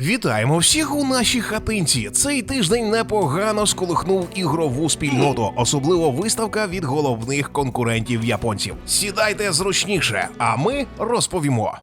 Вітаємо всіх у нашій хатинці. Цей тиждень непогано сколихнув ігрову спільноту, особливо виставка від головних конкурентів японців. Сідайте зручніше, а ми розповімо.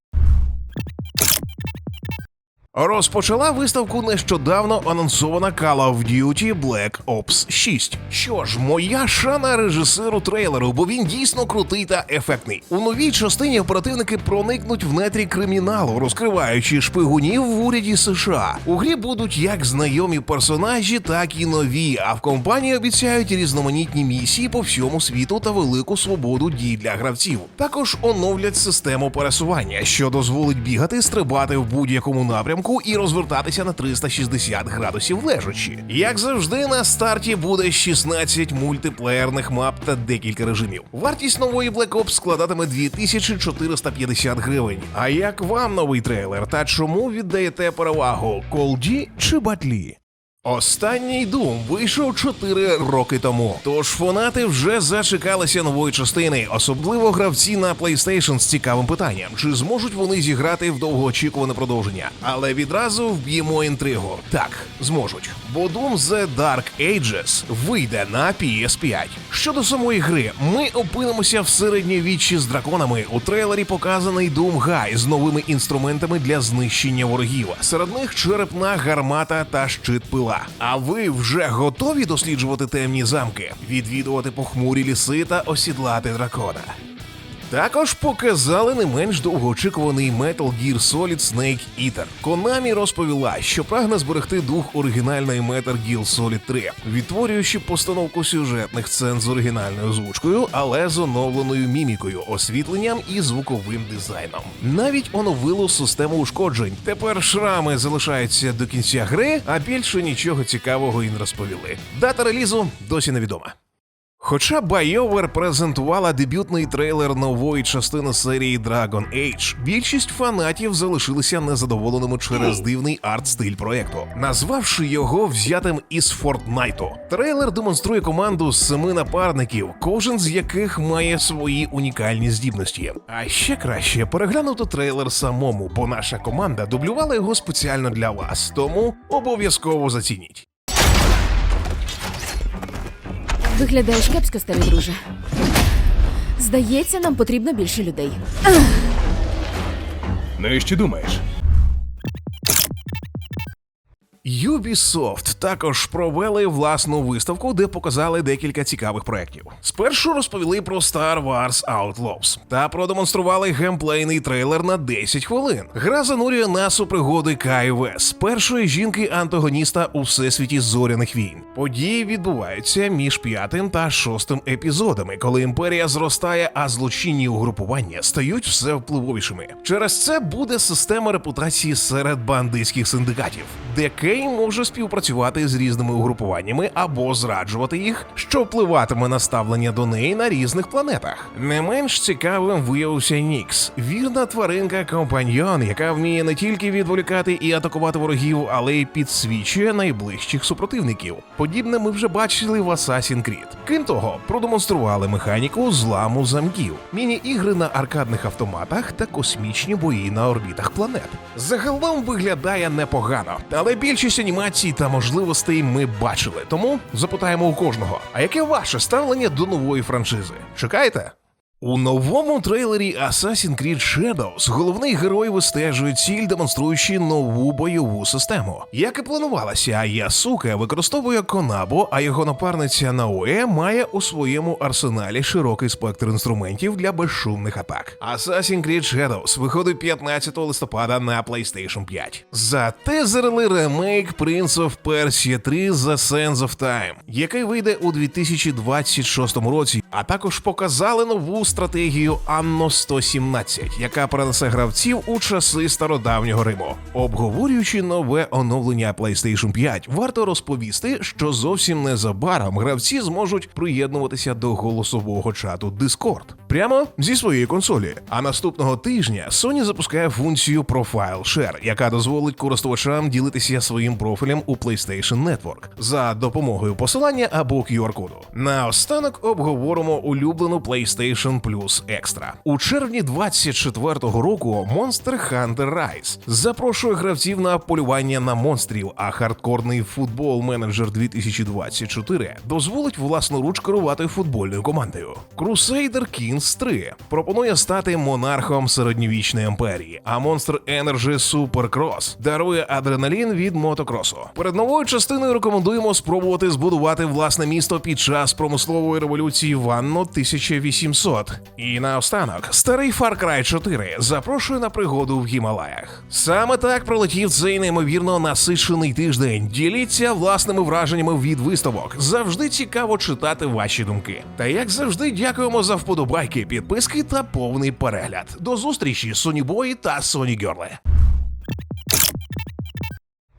Розпочала виставку нещодавно анонсована Call of Duty Black Ops 6. Що ж, моя шана режисеру трейлеру, бо він дійсно крутий та ефектний. У новій частині оперативники проникнуть в нетрі криміналу, розкриваючи шпигунів в уряді США. У грі будуть як знайомі персонажі, так і нові. А в компанії обіцяють різноманітні місії по всьому світу та велику свободу дій для гравців. Також оновлять систему пересування, що дозволить бігати, стрибати в будь-якому напрямку і розвертатися на 360 градусів лежачи. Як завжди, на старті буде 16 мультиплеєрних мап та декілька режимів. Вартість нової Black Ops складатиме 2450 гривень. А як вам новий трейлер та чому віддаєте перевагу Колді чи Батлі? Останній Doom вийшов 4 роки тому. Тож фанати вже зачекалися нової частини, особливо гравці на PlayStation з цікавим питанням, чи зможуть вони зіграти в довгоочікуване продовження. Але відразу вб'ємо інтригу. Так, зможуть. Бо Doom The Dark Ages вийде на PS5. Щодо самої гри, ми опинимося в середньовіччі з драконами. У трейлері показаний Doom Guy з новими інструментами для знищення ворогів. Серед них черепна гармата та щит пила. А ви вже готові досліджувати темні замки, відвідувати похмурі ліси та осідлати дракона? Також показали не менш довгоочікуваний Metal Gear Solid Snake Eater. Konami розповіла, що прагне зберегти дух оригінальної Metal Gear Solid 3, відтворюючи постановку сюжетних сцен з оригінальною озвучкою, але з оновленою мімікою, освітленням і звуковим дизайном. Навіть оновило систему ушкоджень. Тепер шрами залишаються до кінця гри, а більше нічого цікавого і не розповіли. Дата релізу досі невідома. Хоча BioWare презентувала дебютний трейлер нової частини серії Dragon Age, більшість фанатів залишилися незадоволеними через дивний арт-стиль проекту, назвавши його взятим із Фортнайту. Трейлер демонструє команду з семи напарників, кожен з яких має свої унікальні здібності. А ще краще переглянути трейлер самому, бо наша команда дублювала його спеціально для вас, тому обов'язково зацініть. Виглядаєш кепсько, старий друже. Здається, нам потрібно більше людей. Ну і що думаєш? Ubisoft також провели власну виставку, де показали декілька цікавих проєктів. Спершу розповіли про Star Wars Outlaws та продемонстрували геймплейний трейлер на 10 хвилин. Гра занурює нас у пригоди Кай Вес, першої жінки-антагоніста у всесвіті зоряних війн. Події відбуваються між п'ятим та шостим епізодами, коли імперія зростає, а злочинні угрупування стають все впливовішими. Через це буде система репутації серед бандитських синдикатів, де Кей може співпрацювати з різними угрупуваннями або зраджувати їх, що впливатиме на ставлення до неї на різних планетах. Не менш цікавим виявився Нікс, вірна тваринка компаньйон, яка вміє не тільки відволікати і атакувати ворогів, але й підсвічує найближчих супротивників. Подібне ми вже бачили в Assassin's Creed. Крім того, продемонстрували механіку зламу замків, міні-ігри на аркадних автоматах та космічні бої на орбітах планет. Загалом виглядає непогано, більшість анімацій та можливостей ми бачили. Тому запитаємо у кожного: а яке ваше ставлення до нової франшизи? Чекаєте? У новому трейлері Assassin's Creed Shadows головний герой вистежує ціль, демонструючи нову бойову систему. Як і планувалося, Ясуке використовує Конабо, а його напарниця Наоe має у своєму арсеналі широкий спектр інструментів для безшумних атак. Assassin's Creed Shadows виходить 15 листопада на PlayStation 5. Затезерили ремейк Prince of Persia 3 The Sands of Time, який вийде у 2026 році, а також показали нову стратегію Анно 117, яка перенесе гравців у часи стародавнього Риму. Обговорюючи нове оновлення PlayStation 5, варто розповісти, що зовсім незабаром гравці зможуть приєднуватися до голосового чату Discord. Прямо зі своєї консолі. А наступного тижня Sony запускає функцію Profile Share, яка дозволить користувачам ділитися своїм профілем у PlayStation Network за допомогою посилання або QR-коду. Наостанок обговоримо улюблену PlayStation Plus Extra. У червні 24-го року Monster Hunter Rise запрошує гравців на полювання на монстрів, а хардкорний футбол менеджер 2024 дозволить власноруч керувати футбольною командою. Crusader Kings 3 пропонує стати монархом середньовічної імперії, а Monster Energy Supercross дарує адреналін від мотокросу. Перед новою частиною рекомендуємо спробувати збудувати власне місто під час промислової революції Ванно 1800. І наостанок, старий Far Cry 4 запрошує на пригоду в Гімалаях. Саме так пролетів цей неймовірно насичений тиждень. Діліться власними враженнями від виставок. Завжди цікаво читати ваші думки. Та як завжди, дякуємо за вподобайки, підписки та повний перегляд. До зустрічі, Сонібої та Сонігерли.